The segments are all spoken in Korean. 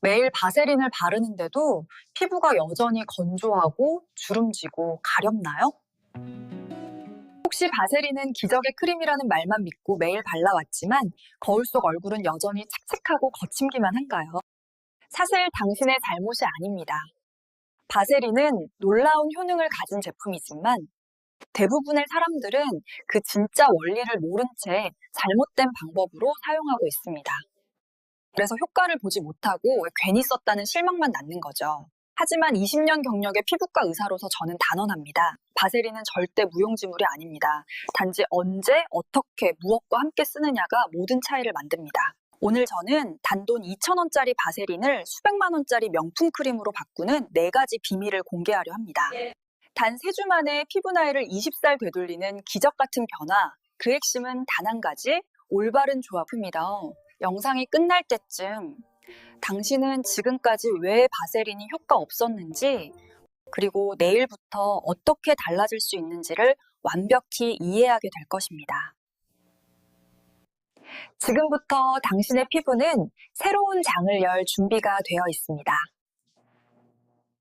매일 바세린을 바르는데도 피부가 여전히 건조하고 주름지고 가렵나요? 혹시 바세린은 기적의 크림이라는 말만 믿고 매일 발라왔지만 거울 속 얼굴은 여전히 칙칙하고 거침기만 한가요? 사실 당신의 잘못이 아닙니다. 바세린은 놀라운 효능을 가진 제품이지만 대부분의 사람들은 그 진짜 원리를 모른 채 잘못된 방법으로 사용하고 있습니다. 그래서 효과를 보지 못하고 괜히 썼다는 실망만 남는 거죠. 하지만 20년 경력의 피부과 의사로서 저는 단언합니다. 바세린은 절대 무용지물이 아닙니다. 단지 언제, 어떻게, 무엇과 함께 쓰느냐가 모든 차이를 만듭니다. 오늘 저는 단돈 2,000원짜리 바세린을 수백만 원짜리 명품 크림으로 바꾸는 네 가지 비밀을 공개하려 합니다. 단 3주 만에 피부 나이를 20살 되돌리는 기적 같은 변화. 그 핵심은 단 한 가지, 올바른 조합입니다. 영상이 끝날 때쯤 당신은 지금까지 왜 바세린이 효과 없었는지, 그리고 내일부터 어떻게 달라질 수 있는지를 완벽히 이해하게 될 것입니다. 지금부터 당신의 피부는 새로운 장을 열 준비가 되어 있습니다.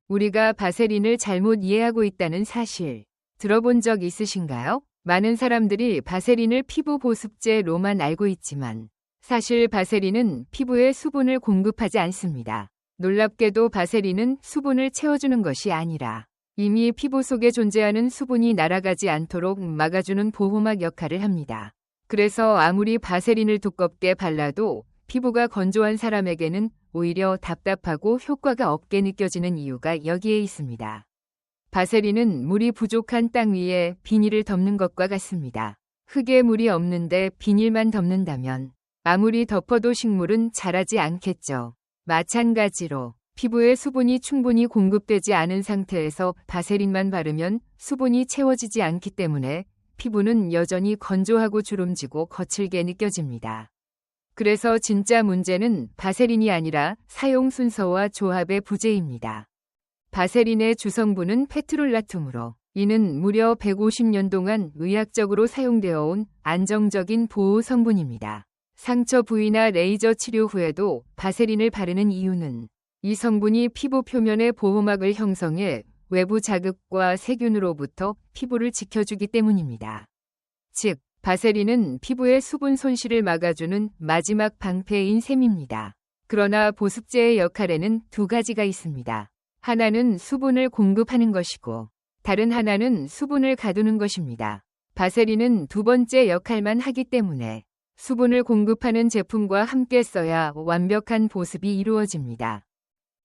우리가 바세린을 잘못 이해하고 있다는 사실 들어본 적 있으신가요? 많은 사람들이 바세린을 피부 보습제로만 알고 있지만 사실 바세린은 피부에 수분을 공급하지 않습니다. 놀랍게도 바세린은 수분을 채워주는 것이 아니라 이미 피부 속에 존재하는 수분이 날아가지 않도록 막아주는 보호막 역할을 합니다. 그래서 아무리 바세린을 두껍게 발라도 피부가 건조한 사람에게는 오히려 답답하고 효과가 없게 느껴지는 이유가 여기에 있습니다. 바세린은 물이 부족한 땅 위에 비닐을 덮는 것과 같습니다. 흙에 물이 없는데 비닐만 덮는다면 아무리 덮어도 식물은 자라지 않겠죠. 마찬가지로 피부에 수분이 충분히 공급되지 않은 상태에서 바세린만 바르면 수분이 채워지지 않기 때문에 피부는 여전히 건조하고 주름지고 거칠게 느껴집니다. 그래서 진짜 문제는 바세린이 아니라 사용 순서와 조합의 부재입니다. 바세린의 주성분은 페트롤라툼으로 이는 무려 150년 동안 의학적으로 사용되어 온 안정적인 보호 성분입니다. 상처 부위나 레이저 치료 후에도 바세린을 바르는 이유는 이 성분이 피부 표면의 보호막을 형성해 외부 자극과 세균으로부터 피부를 지켜주기 때문입니다. 즉, 바세린은 피부의 수분 손실을 막아주는 마지막 방패인 셈입니다. 그러나 보습제의 역할에는 두 가지가 있습니다. 하나는 수분을 공급하는 것이고, 다른 하나는 수분을 가두는 것입니다. 바세린은 두 번째 역할만 하기 때문에 수분을 공급하는 제품과 함께 써야 완벽한 보습이 이루어집니다.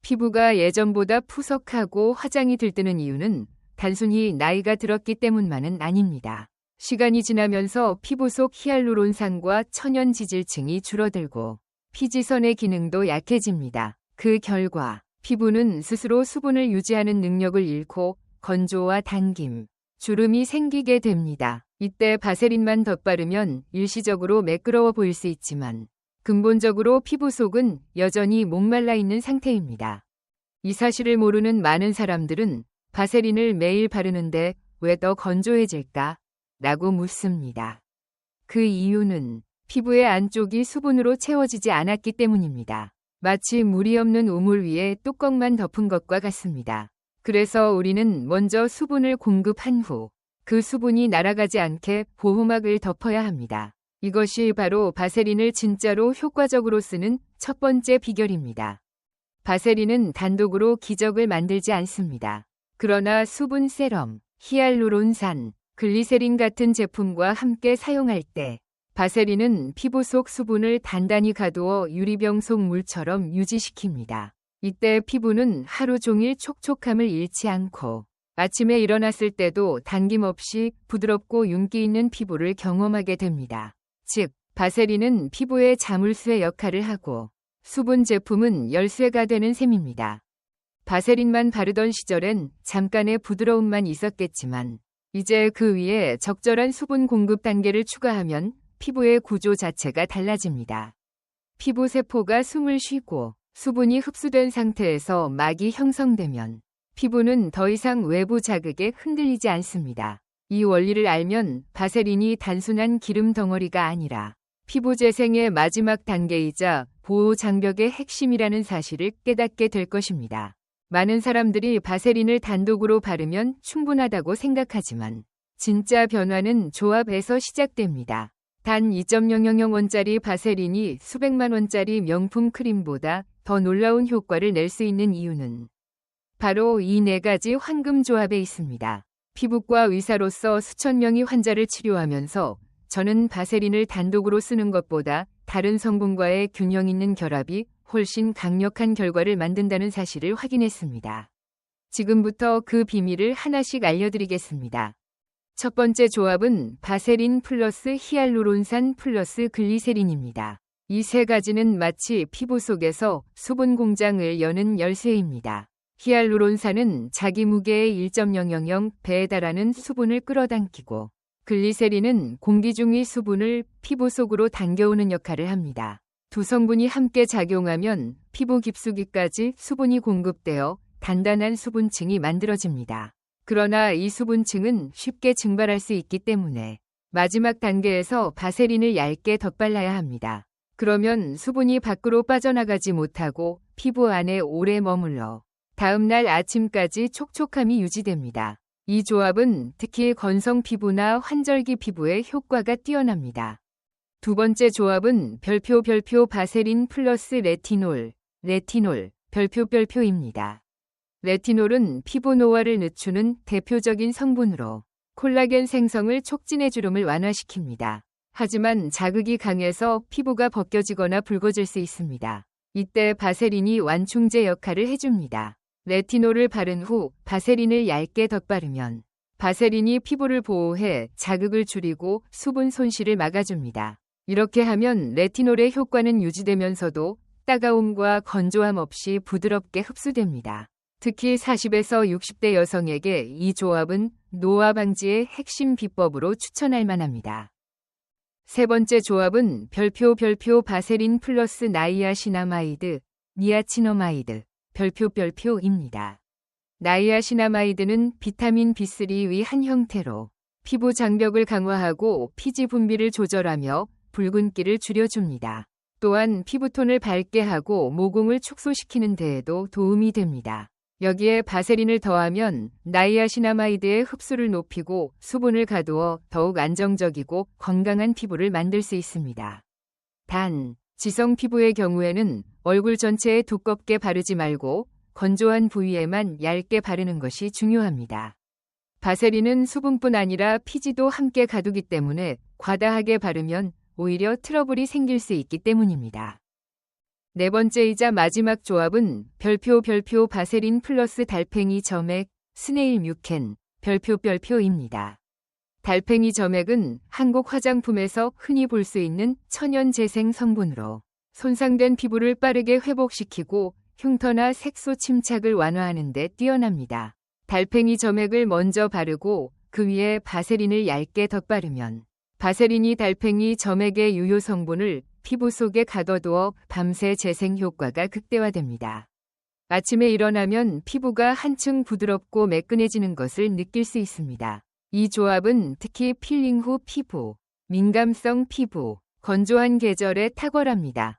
피부가 예전보다 푸석하고 화장이 들뜨는 이유는 단순히 나이가 들었기 때문만은 아닙니다. 시간이 지나면서 피부 속 히알루론산과 천연 지질층이 줄어들고 피지선의 기능도 약해집니다. 그 결과 피부는 스스로 수분을 유지하는 능력을 잃고 건조와 당김, 주름이 생기게 됩니다. 이때 바세린만 덧바르면 일시적으로 매끄러워 보일 수 있지만 근본적으로 피부 속은 여전히 목말라 있는 상태입니다. 이 사실을 모르는 많은 사람들은 바세린을 매일 바르는데 왜 더 건조해질까? 라고 묻습니다. 그 이유는 피부의 안쪽이 수분으로 채워지지 않았기 때문입니다. 마치 물이 없는 우물 위에 뚜껑만 덮은 것과 같습니다. 그래서 우리는 먼저 수분을 공급한 후 그 수분이 날아가지 않게 보호막을 덮어야 합니다. 이것이 바로 바세린을 진짜로 효과적으로 쓰는 첫 번째 비결입니다. 바세린은 단독으로 기적을 만들지 않습니다. 그러나 수분 세럼, 히알루론산, 글리세린 같은 제품과 함께 사용할 때 바세린은 피부 속 수분을 단단히 가두어 유리병 속 물처럼 유지시킵니다. 이때 피부는 하루 종일 촉촉함을 잃지 않고 아침에 일어났을 때도 당김없이 부드럽고 윤기 있는 피부를 경험하게 됩니다. 즉, 바세린은 피부의 자물쇠 역할을 하고 수분 제품은 열쇠가 되는 셈입니다. 바세린만 바르던 시절엔 잠깐의 부드러움만 있었겠지만 이제 그 위에 적절한 수분 공급 단계를 추가하면 피부의 구조 자체가 달라집니다. 피부 세포가 숨을 쉬고 수분이 흡수된 상태에서 막이 형성되면 피부는 더 이상 외부 자극에 흔들리지 않습니다. 이 원리를 알면 바세린이 단순한 기름 덩어리가 아니라 피부 재생의 마지막 단계이자 보호 장벽의 핵심이라는 사실을 깨닫게 될 것입니다. 많은 사람들이 바세린을 단독으로 바르면 충분하다고 생각하지만 진짜 변화는 조합에서 시작됩니다. 단 2.000원짜리 바세린이 수백만 원짜리 명품 크림보다 더 놀라운 효과를 낼 수 있는 이유는 바로 이 네 가지 황금 조합에 있습니다. 피부과 의사로서 수천 명의 환자를 치료하면서 저는 바세린을 단독으로 쓰는 것보다 다른 성분과의 균형 있는 결합이 훨씬 강력한 결과를 만든다는 사실을 확인했습니다. 지금부터 그 비밀을 하나씩 알려드리겠습니다. 첫 번째 조합은 바세린 플러스 히알루론산 플러스 글리세린입니다. 이 세 가지는 마치 피부 속에서 수분 공장을 여는 열쇠입니다. 히알루론산은 자기 무게의 1.000배에 달하는 수분을 끌어당기고 글리세린은 공기 중의 수분을 피부 속으로 당겨오는 역할을 합니다. 두 성분이 함께 작용하면 피부 깊숙이까지 수분이 공급되어 단단한 수분층이 만들어집니다. 그러나 이 수분층은 쉽게 증발할 수 있기 때문에 마지막 단계에서 바세린을 얇게 덧발라야 합니다. 그러면 수분이 밖으로 빠져나가지 못하고 피부 안에 오래 머물러 다음날 아침까지 촉촉함이 유지됩니다. 이 조합은 특히 건성 피부나 환절기 피부에 효과가 뛰어납니다. 두 번째 조합은 별표 별표 바세린 플러스 레티놀, 레티놀, 별표 별표입니다. 레티놀은 피부 노화를 늦추는 대표적인 성분으로 콜라겐 생성을 촉진해 주름을 완화시킵니다. 하지만 자극이 강해서 피부가 벗겨지거나 붉어질 수 있습니다. 이때 바세린이 완충제 역할을 해줍니다. 레티놀을 바른 후 바세린을 얇게 덧바르면 바세린이 피부를 보호해 자극을 줄이고 수분 손실을 막아줍니다. 이렇게 하면 레티놀의 효과는 유지되면서도 따가움과 건조함 없이 부드럽게 흡수됩니다. 특히 40에서 60대 여성에게 이 조합은 노화 방지의 핵심 비법으로 추천할 만합니다. 세 번째 조합은 별표 별표 바세린 플러스 나이아시나마이드, 니아치노마이드, 별표 별표입니다. 나이아시나마이드는 비타민 B3의 한 형태로 피부 장벽을 강화하고 피지 분비를 조절하며 붉은기를 줄여줍니다. 또한 피부톤을 밝게 하고 모공을 축소시키는 데에도 도움이 됩니다. 여기에 바세린을 더하면 나이아시나마이드의 흡수를 높이고 수분을 가두어 더욱 안정적이고 건강한 피부를 만들 수 있습니다. 단, 지성 피부의 경우에는 얼굴 전체에 두껍게 바르지 말고 건조한 부위에만 얇게 바르는 것이 중요합니다. 바세린은 수분뿐 아니라 피지도 함께 가두기 때문에 과다하게 바르면 오히려 트러블이 생길 수 있기 때문입니다. 네 번째이자 마지막 조합은 별표 별표 바세린 플러스 달팽이 점액 스네일 뮤켄 별표 별표입니다. 달팽이 점액은 한국 화장품에서 흔히 볼 수 있는 천연 재생 성분으로 손상된 피부를 빠르게 회복시키고 흉터나 색소 침착을 완화하는 데 뛰어납니다. 달팽이 점액을 먼저 바르고 그 위에 바세린을 얇게 덧바르면 바세린이 달팽이 점액의 유효 성분을 피부 속에 가둬두어 밤새 재생 효과가 극대화됩니다. 아침에 일어나면 피부가 한층 부드럽고 매끈해지는 것을 느낄 수 있습니다. 이 조합은 특히 필링 후 피부, 민감성 피부, 건조한 계절에 탁월합니다.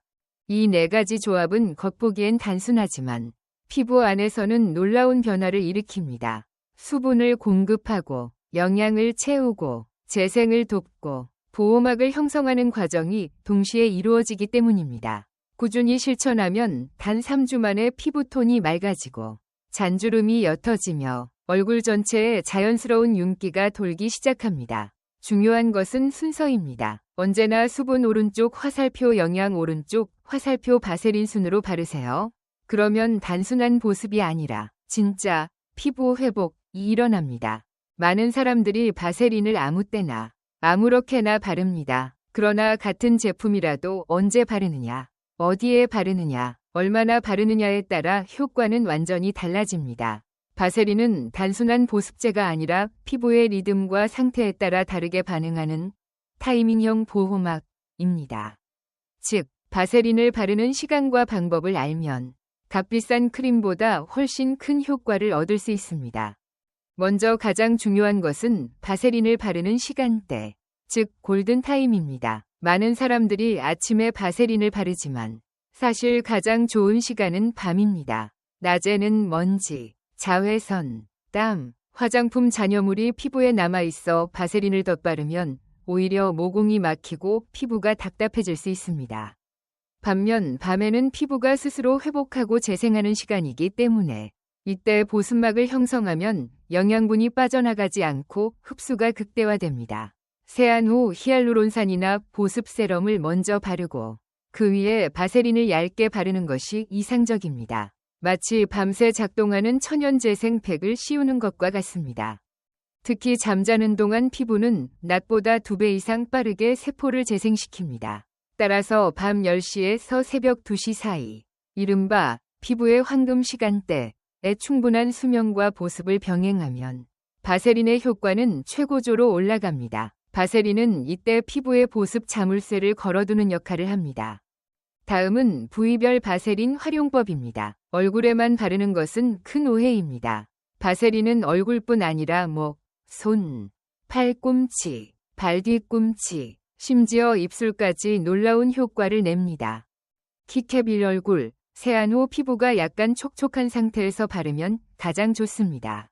이 네 가지 조합은 겉보기엔 단순하지만 피부 안에서는 놀라운 변화를 일으킵니다. 수분을 공급하고 영양을 채우고 재생을 돕고 보호막을 형성하는 과정이 동시에 이루어지기 때문입니다. 꾸준히 실천하면 단 3주 만에 피부톤이 맑아지고 잔주름이 옅어지며 얼굴 전체에 자연스러운 윤기가 돌기 시작합니다. 중요한 것은 순서입니다. 언제나 수분 오른쪽 화살표 영양 오른쪽 화살표 바세린 순으로 바르세요. 그러면 단순한 보습이 아니라 진짜 피부 회복이 일어납니다. 많은 사람들이 바세린을 아무 때나 아무렇게나 바릅니다. 그러나 같은 제품이라도 언제 바르느냐, 어디에 바르느냐, 얼마나 바르느냐에 따라 효과는 완전히 달라집니다. 바세린은 단순한 보습제가 아니라 피부의 리듬과 상태에 따라 다르게 반응하는 타이밍형 보호막입니다. 즉, 바세린을 바르는 시간과 방법을 알면 값비싼 크림보다 훨씬 큰 효과를 얻을 수 있습니다. 먼저 가장 중요한 것은 바세린을 바르는 시간대. 즉 골든타임입니다. 많은 사람들이 아침에 바세린을 바르지만 사실 가장 좋은 시간은 밤입니다. 낮에는 먼지, 자외선, 땀, 화장품 잔여물이 피부에 남아있어 바세린을 덧바르면 오히려 모공이 막히고 피부가 답답해질 수 있습니다. 반면 밤에는 피부가 스스로 회복하고 재생하는 시간이기 때문에 이때 보습막을 형성하면 영양분이 빠져나가지 않고 흡수가 극대화됩니다. 세안 후 히알루론산이나 보습 세럼을 먼저 바르고 그 위에 바세린을 얇게 바르는 것이 이상적입니다. 마치 밤새 작동하는 천연재생 팩을 씌우는 것과 같습니다. 특히 잠자는 동안 피부는 낮보다 2배 이상 빠르게 세포를 재생시킵니다. 따라서 밤 10시에서 새벽 2시 사이, 이른바 피부의 황금 시간대에 충분한 수면과 보습을 병행하면 바세린의 효과는 최고조로 올라갑니다. 바세린은 이때 피부에 보습 자물쇠를 걸어두는 역할을 합니다. 다음은 부위별 바세린 활용법입니다. 얼굴에만 바르는 것은 큰 오해입니다. 바세린은 얼굴뿐 아니라 목, 손, 팔꿈치, 발 뒤꿈치, 심지어 입술까지 놀라운 효과를 냅니다. 키캡일 얼굴, 세안 후 피부가 약간 촉촉한 상태에서 바르면 가장 좋습니다.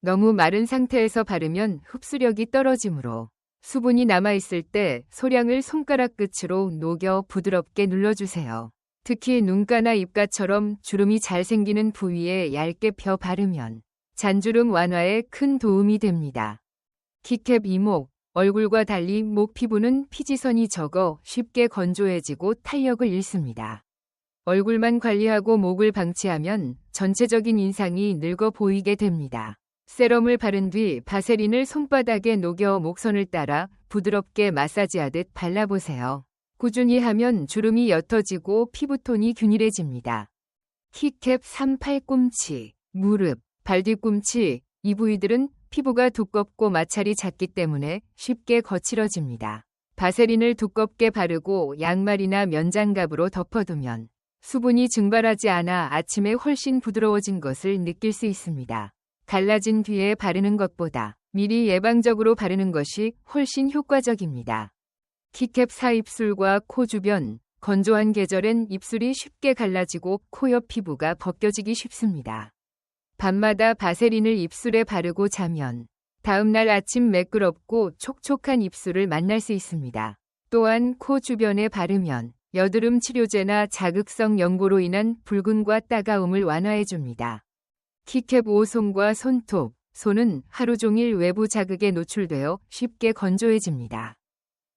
너무 마른 상태에서 바르면 흡수력이 떨어지므로 수분이 남아있을 때 소량을 손가락 끝으로 녹여 부드럽게 눌러주세요. 특히 눈가나 입가처럼 주름이 잘 생기는 부위에 얇게 펴 바르면 잔주름 완화에 큰 도움이 됩니다. 키캡 이목, 얼굴과 달리 목 피부는 피지선이 적어 쉽게 건조해지고 탄력을 잃습니다. 얼굴만 관리하고 목을 방치하면 전체적인 인상이 늙어 보이게 됩니다. 세럼을 바른 뒤 바세린을 손바닥에 녹여 목선을 따라 부드럽게 마사지하듯 발라보세요. 꾸준히 하면 주름이 옅어지고 피부톤이 균일해집니다. 키캡 3 팔꿈치, 무릎, 발 뒤꿈치, 이 부위들은 피부가 두껍고 마찰이 작기 때문에 쉽게 거칠어집니다. 바세린을 두껍게 바르고 양말이나 면장갑으로 덮어두면 수분이 증발하지 않아 아침에 훨씬 부드러워진 것을 느낄 수 있습니다. 갈라진 뒤에 바르는 것보다 미리 예방적으로 바르는 것이 훨씬 효과적입니다. 키캡 사입술과 코 주변, 건조한 계절엔 입술이 쉽게 갈라지고 코 옆 피부가 벗겨지기 쉽습니다. 밤마다 바세린을 입술에 바르고 자면 다음날 아침 매끄럽고 촉촉한 입술을 만날 수 있습니다. 또한 코 주변에 바르면 여드름 치료제나 자극성 연고로 인한 붉은과 따가움을 완화해줍니다. 키캡 오손과 손톱, 손은 하루 종일 외부 자극에 노출되어 쉽게 건조해집니다.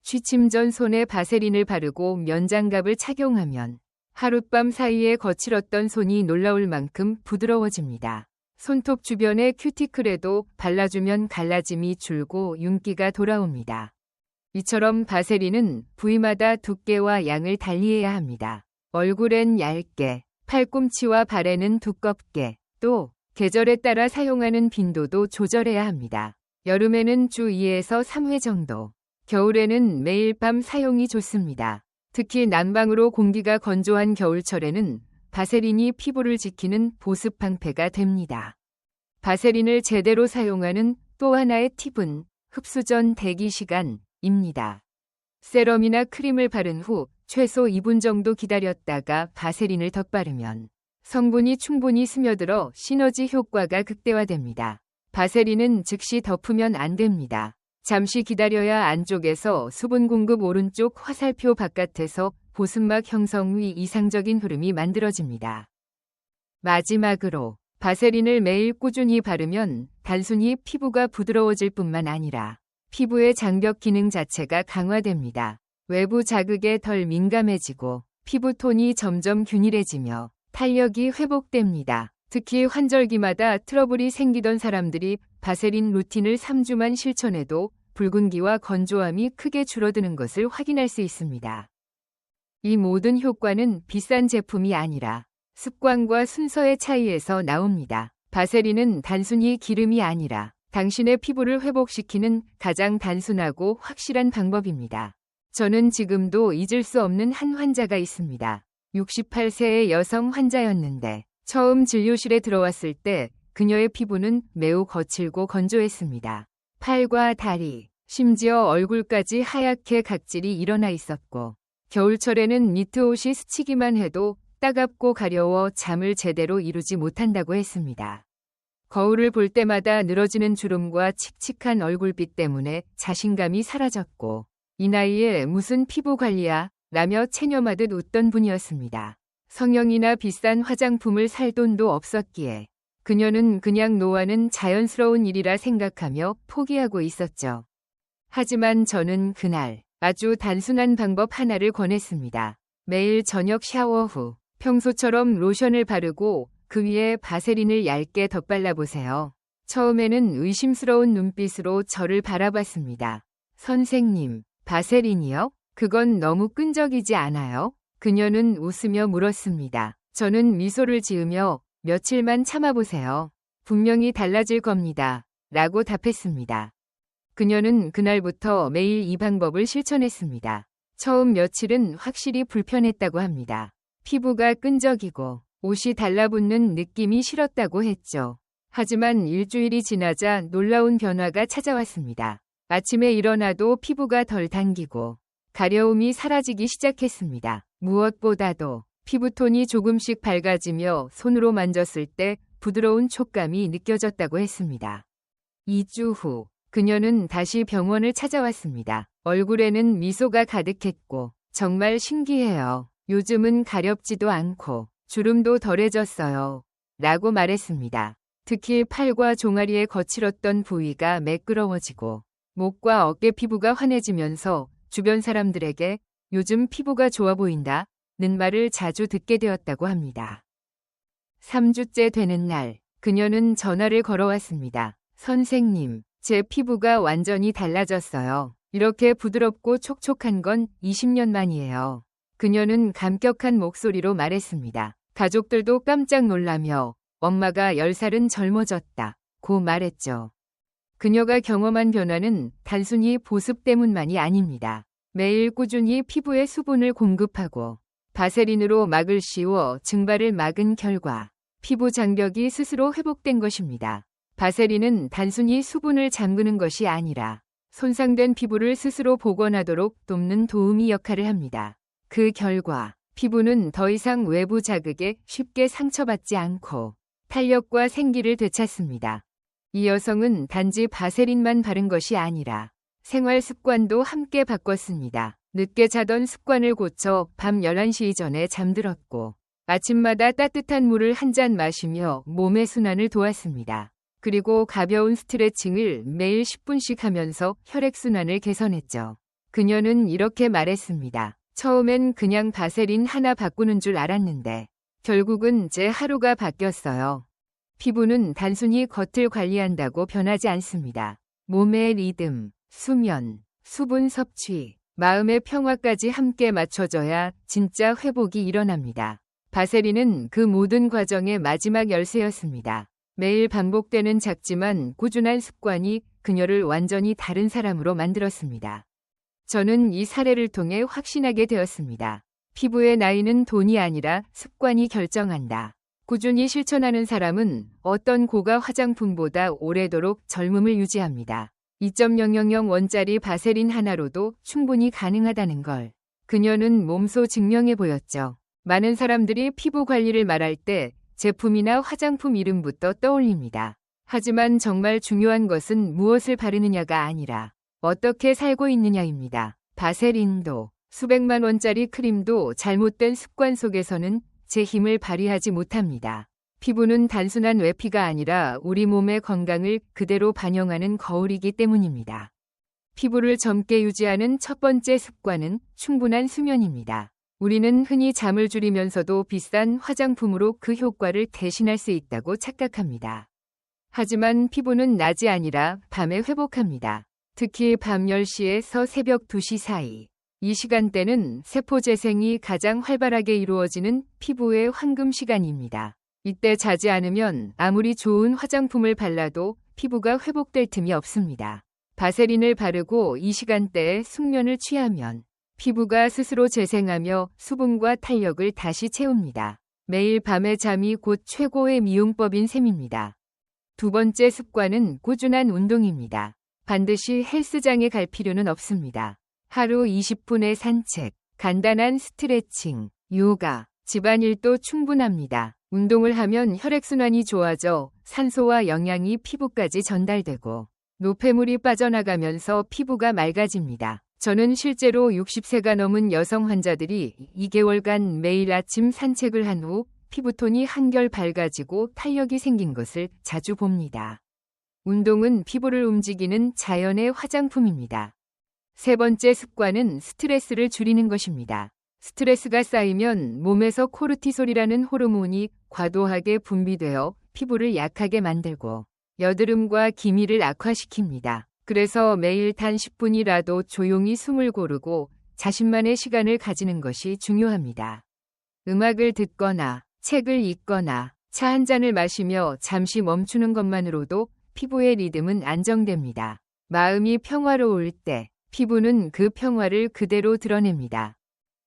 취침 전 손에 바세린을 바르고 면장갑을 착용하면 하룻밤 사이에 거칠었던 손이 놀라울 만큼 부드러워집니다. 손톱 주변의 큐티클에도 발라주면 갈라짐이 줄고 윤기가 돌아옵니다. 이처럼 바세린은 부위마다 두께와 양을 달리해야 합니다. 얼굴엔 얇게, 팔꿈치와 발에는 두껍게, 또 계절에 따라 사용하는 빈도도 조절해야 합니다. 여름에는 주 2에서 3회 정도, 겨울에는 매일 밤 사용이 좋습니다. 특히 난방으로 공기가 건조한 겨울철에는 바세린이 피부를 지키는 보습 방패가 됩니다. 바세린을 제대로 사용하는 또 하나의 팁은 흡수 전 대기 시간 입니다. 세럼이나 크림을 바른 후 최소 2분 정도 기다렸다가 바세린을 덧바르면 성분이 충분히 스며들어 시너지 효과가 극대화됩니다. 바세린은 즉시 덮으면 안 됩니다. 잠시 기다려야 안쪽에서 수분 공급 오른쪽 화살표 바깥에서 보습막 형성 후 이상적인 흐름이 만들어집니다. 마지막으로 바세린을 매일 꾸준히 바르면 단순히 피부가 부드러워질 뿐만 아니라 피부의 장벽 기능 자체가 강화됩니다. 외부 자극에 덜 민감해지고 피부톤이 점점 균일해지며 탄력이 회복됩니다. 특히 환절기마다 트러블이 생기던 사람들이 바세린 루틴을 3주만 실천해도 붉은기와 건조함이 크게 줄어드는 것을 확인할 수 있습니다. 이 모든 효과는 비싼 제품이 아니라 습관과 순서의 차이에서 나옵니다. 바세린은 단순히 기름이 아니라 당신의 피부를 회복시키는 가장 단순하고 확실한 방법입니다. 저는 지금도 잊을 수 없는 한 환자가 있습니다. 68세의 여성 환자였는데 처음 진료실에 들어왔을 때 그녀의 피부는 매우 거칠고 건조했습니다. 팔과 다리, 심지어 얼굴까지 하얗게 각질이 일어나 있었고 겨울철에는 니트 옷이 스치기만 해도 따갑고 가려워 잠을 제대로 이루지 못한다고 했습니다. 거울을 볼 때마다 늘어지는 주름과 칙칙한 얼굴빛 때문에 자신감이 사라졌고 이 나이에 무슨 피부 관리야 라며 체념하듯 웃던 분이었습니다. 성형이나 비싼 화장품을 살 돈도 없었기에 그녀는 그냥 노화는 자연스러운 일이라 생각하며 포기하고 있었죠. 하지만 저는 그날 아주 단순한 방법 하나를 권했습니다. 매일 저녁 샤워 후 평소처럼 로션을 바르고 그 위에 바세린을 얇게 덧발라 보세요. 처음에는 의심스러운 눈빛으로 저를 바라봤습니다. 선생님, 바세린이요? 그건 너무 끈적이지 않아요? 그녀는 웃으며 물었습니다. 저는 미소를 지으며 며칠만 참아보세요. 분명히 달라질 겁니다. 라고 답했습니다. 그녀는 그날부터 매일 이 방법을 실천했습니다. 처음 며칠은 확실히 불편했다고 합니다. 피부가 끈적이고 옷이 달라붙는 느낌이 싫었다고 했죠. 하지만 일주일이 지나자 놀라운 변화가 찾아왔습니다. 아침에 일어나도 피부가 덜 당기고 가려움이 사라지기 시작했습니다. 무엇보다도 피부톤이 조금씩 밝아지며 손으로 만졌을 때 부드러운 촉감이 느껴졌다고 했습니다. 2주 후 그녀는 다시 병원을 찾아왔습니다. 얼굴에는 미소가 가득했고 정말 신기해요. 요즘은 가렵지도 않고 주름도 덜해졌어요. 라고 말했습니다. 특히 팔과 종아리에 거칠었던 부위가 매끄러워지고 목과 어깨 피부가 환해지면서 주변 사람들에게 요즘 피부가 좋아 보인다 는 말을 자주 듣게 되었다고 합니다. 3주째 되는 날, 그녀는 전화를 걸어왔습니다. 선생님, 제 피부가 완전히 달라졌어요. 이렇게 부드럽고 촉촉한 건 20년 만이에요. 그녀는 감격한 목소리로 말했습니다. 가족들도 깜짝 놀라며 엄마가 10살은 젊어졌다. 고 말했죠. 그녀가 경험한 변화는 단순히 보습 때문만이 아닙니다. 매일 꾸준히 피부에 수분을 공급하고 바세린으로 막을 씌워 증발을 막은 결과 피부 장벽이 스스로 회복된 것입니다. 바세린은 단순히 수분을 잠그는 것이 아니라 손상된 피부를 스스로 복원하도록 돕는 도우미 역할을 합니다. 그 결과 피부는 더 이상 외부 자극에 쉽게 상처받지 않고 탄력과 생기를 되찾습니다. 이 여성은 단지 바세린만 바른 것이 아니라 생활 습관도 함께 바꿨습니다. 늦게 자던 습관을 고쳐 밤 11시 이전에 잠들었고 아침마다 따뜻한 물을 한 잔 마시며 몸의 순환을 도왔습니다. 그리고 가벼운 스트레칭을 매일 10분씩 하면서 혈액순환을 개선했죠. 그녀는 이렇게 말했습니다. 처음엔 그냥 바세린 하나 바꾸는 줄 알았는데 결국은 제 하루가 바뀌었어요. 피부는 단순히 겉을 관리한다고 변하지 않습니다. 몸의 리듬, 수면, 수분 섭취, 마음의 평화까지 함께 맞춰져야 진짜 회복이 일어납니다. 바세린은 그 모든 과정의 마지막 열쇠였습니다. 매일 반복되는 작지만 꾸준한 습관이 그녀를 완전히 다른 사람으로 만들었습니다. 저는 이 사례를 통해 확신하게 되었습니다. 피부의 나이는 돈이 아니라 습관이 결정한다. 꾸준히 실천하는 사람은 어떤 고가 화장품보다 오래도록 젊음을 유지합니다. 2.000 원짜리 바세린 하나로도 충분히 가능하다는 걸 그녀는 몸소 증명해 보였죠. 많은 사람들이 피부 관리를 말할 때 제품이나 화장품 이름부터 떠올립니다. 하지만 정말 중요한 것은 무엇을 바르느냐가 아니라 어떻게 살고 있느냐입니다. 바세린도 수백만 원짜리 크림도 잘못된 습관 속에서는 제 힘을 발휘하지 못합니다. 피부는 단순한 외피가 아니라 우리 몸의 건강을 그대로 반영하는 거울이기 때문입니다. 피부를 젊게 유지하는 첫 번째 습관은 충분한 수면입니다. 우리는 흔히 잠을 줄이면서도 비싼 화장품으로 그 효과를 대신할 수 있다고 착각합니다. 하지만 피부는 낮이 아니라 밤에 회복합니다. 특히 밤 10시에서 새벽 2시 사이. 이 시간대는 세포 재생이 가장 활발하게 이루어지는 피부의 황금 시간입니다. 이때 자지 않으면 아무리 좋은 화장품을 발라도 피부가 회복될 틈이 없습니다. 바세린을 바르고 이 시간대에 숙면을 취하면 피부가 스스로 재생하며 수분과 탄력을 다시 채웁니다. 매일 밤의 잠이 곧 최고의 미용법인 셈입니다. 두 번째 습관은 꾸준한 운동입니다. 반드시 헬스장에 갈 필요는 없습니다. 하루 20분의 산책, 간단한 스트레칭, 요가, 집안일도 충분합니다. 운동을 하면 혈액순환이 좋아져 산소와 영양이 피부까지 전달되고 노폐물이 빠져나가면서 피부가 맑아집니다. 저는 실제로 60세가 넘은 여성 환자들이 2개월간 매일 아침 산책을 한 후 피부톤이 한결 밝아지고 탄력이 생긴 것을 자주 봅니다. 운동은 피부를 움직이는 자연의 화장품입니다. 세 번째 습관은 스트레스를 줄이는 것입니다. 스트레스가 쌓이면 몸에서 코르티솔이라는 호르몬이 과도하게 분비되어 피부를 약하게 만들고 여드름과 기미를 악화시킵니다. 그래서 매일 단 10분이라도 조용히 숨을 고르고 자신만의 시간을 가지는 것이 중요합니다. 음악을 듣거나 책을 읽거나 차 한 잔을 마시며 잠시 멈추는 것만으로도 피부의 리듬은 안정됩니다. 마음이 평화로울 때 피부는 그 평화를 그대로 드러냅니다.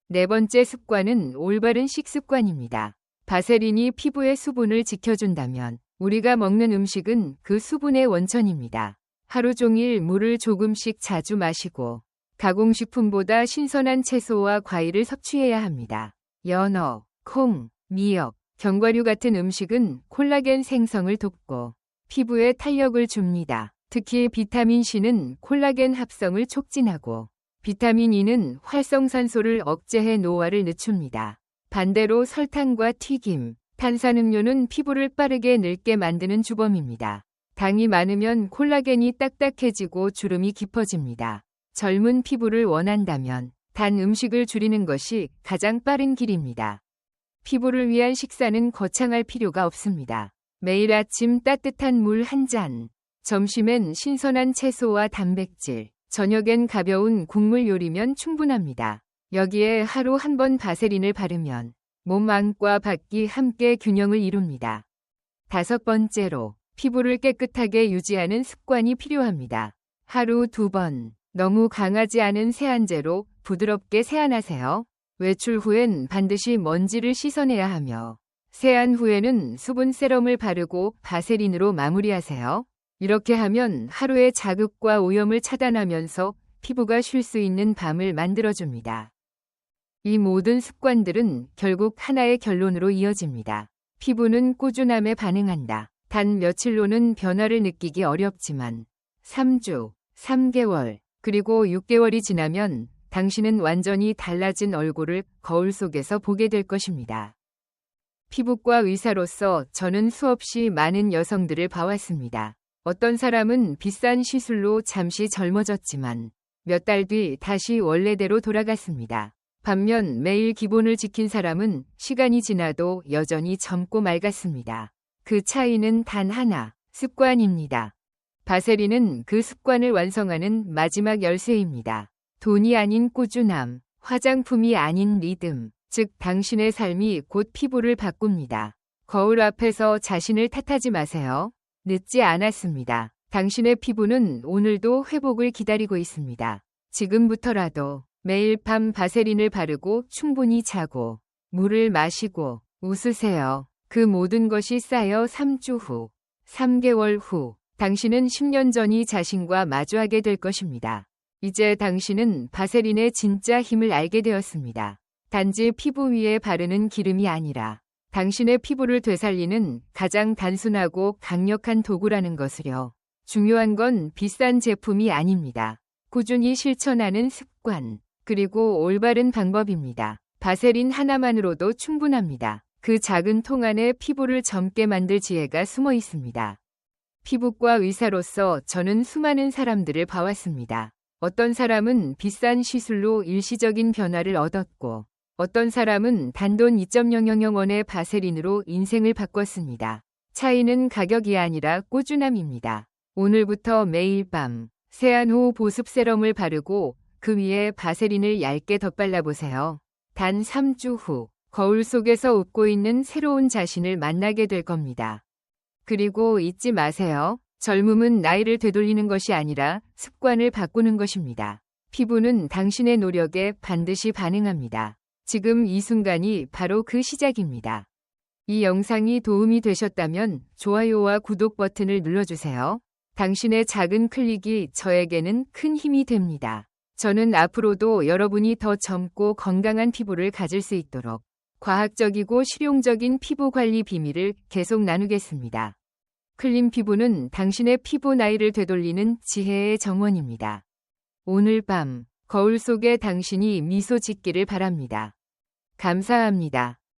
네 번째 습관은 올바른 식습관입니다. 바세린이 피부의 수분을 지켜준다면 우리가 먹는 음식은 그 수분의 원천입니다. 하루 종일 물을 조금씩 자주 마시고 가공식품보다 신선한 채소와 과일을 섭취해야 합니다. 연어, 콩, 미역, 견과류 같은 음식은 콜라겐 생성을 돕고 피부에 탄력을 줍니다. 특히 비타민 C는 콜라겐 합성을 촉진하고 비타민 E는 활성산소를 억제해 노화를 늦춥니다. 반대로 설탕과 튀김, 탄산음료는 피부를 빠르게 늙게 만드는 주범입니다. 당이 많으면 콜라겐이 딱딱해지고 주름이 깊어집니다. 젊은 피부를 원한다면 단 음식을 줄이는 것이 가장 빠른 길입니다. 피부를 위한 식사는 거창할 필요가 없습니다. 매일 아침 따뜻한 물 한 잔, 점심엔 신선한 채소와 단백질, 저녁엔 가벼운 국물 요리면 충분합니다. 여기에 하루 한 번 바세린을 바르면 몸 안과 밖이 함께 균형을 이룹니다. 다섯 번째로 피부를 깨끗하게 유지하는 습관이 필요합니다. 하루 두 번, 너무 강하지 않은 세안제로 부드럽게 세안하세요. 외출 후엔 반드시 먼지를 씻어내야 하며 세안 후에는 수분 세럼을 바르고 바세린으로 마무리하세요. 이렇게 하면 하루의 자극과 오염을 차단하면서 피부가 쉴 수 있는 밤을 만들어줍니다. 이 모든 습관들은 결국 하나의 결론으로 이어집니다. 피부는 꾸준함에 반응한다. 단 며칠로는 변화를 느끼기 어렵지만 3주, 3개월, 그리고 6개월이 지나면 당신은 완전히 달라진 얼굴을 거울 속에서 보게 될 것입니다. 피부과 의사로서 저는 수없이 많은 여성들을 봐왔습니다. 어떤 사람은 비싼 시술로 잠시 젊어졌지만 몇 달 뒤 다시 원래대로 돌아갔습니다. 반면 매일 기본을 지킨 사람은 시간이 지나도 여전히 젊고 맑았습니다. 그 차이는 단 하나, 습관입니다. 바세린은 그 습관을 완성하는 마지막 열쇠입니다. 돈이 아닌 꾸준함, 화장품이 아닌 리듬, 즉 당신의 삶이 곧 피부를 바꿉니다. 거울 앞에서 자신을 탓하지 마세요. 늦지 않았습니다. 당신의 피부는 오늘도 회복을 기다리고 있습니다. 지금부터라도 매일 밤 바세린을 바르고 충분히 자고 물을 마시고 웃으세요. 그 모든 것이 쌓여 3주 후, 3개월 후, 당신은 10년 전이 자신과 마주하게 될 것입니다. 이제 당신은 바세린의 진짜 힘을 알게 되었습니다. 단지 피부 위에 바르는 기름이 아니라 당신의 피부를 되살리는 가장 단순하고 강력한 도구라는 것을요. 중요한 건 비싼 제품이 아닙니다. 꾸준히 실천하는 습관, 그리고 올바른 방법입니다. 바세린 하나만으로도 충분합니다. 그 작은 통 안에 피부를 젊게 만들 지혜가 숨어 있습니다. 피부과 의사로서 저는 수많은 사람들을 봐왔습니다. 어떤 사람은 비싼 시술로 일시적인 변화를 얻었고, 어떤 사람은 단돈 2.000원의 바세린으로 인생을 바꿨습니다. 차이는 가격이 아니라 꾸준함입니다. 오늘부터 매일 밤 세안 후 보습 세럼을 바르고 그 위에 바세린을 얇게 덧발라보세요. 단 3주 후 거울 속에서 웃고 있는 새로운 자신을 만나게 될 겁니다. 그리고 잊지 마세요. 젊음은 나이를 되돌리는 것이 아니라 습관을 바꾸는 것입니다. 피부는 당신의 노력에 반드시 반응합니다. 지금 이 순간이 바로 그 시작입니다. 이 영상이 도움이 되셨다면 좋아요와 구독 버튼을 눌러주세요. 당신의 작은 클릭이 저에게는 큰 힘이 됩니다. 저는 앞으로도 여러분이 더 젊고 건강한 피부를 가질 수 있도록 과학적이고 실용적인 피부 관리 비밀을 계속 나누겠습니다. 클린 피부는 당신의 피부 나이를 되돌리는 지혜의 정원입니다. 오늘 밤 거울 속에 당신이 미소 짓기를 바랍니다. 감사합니다.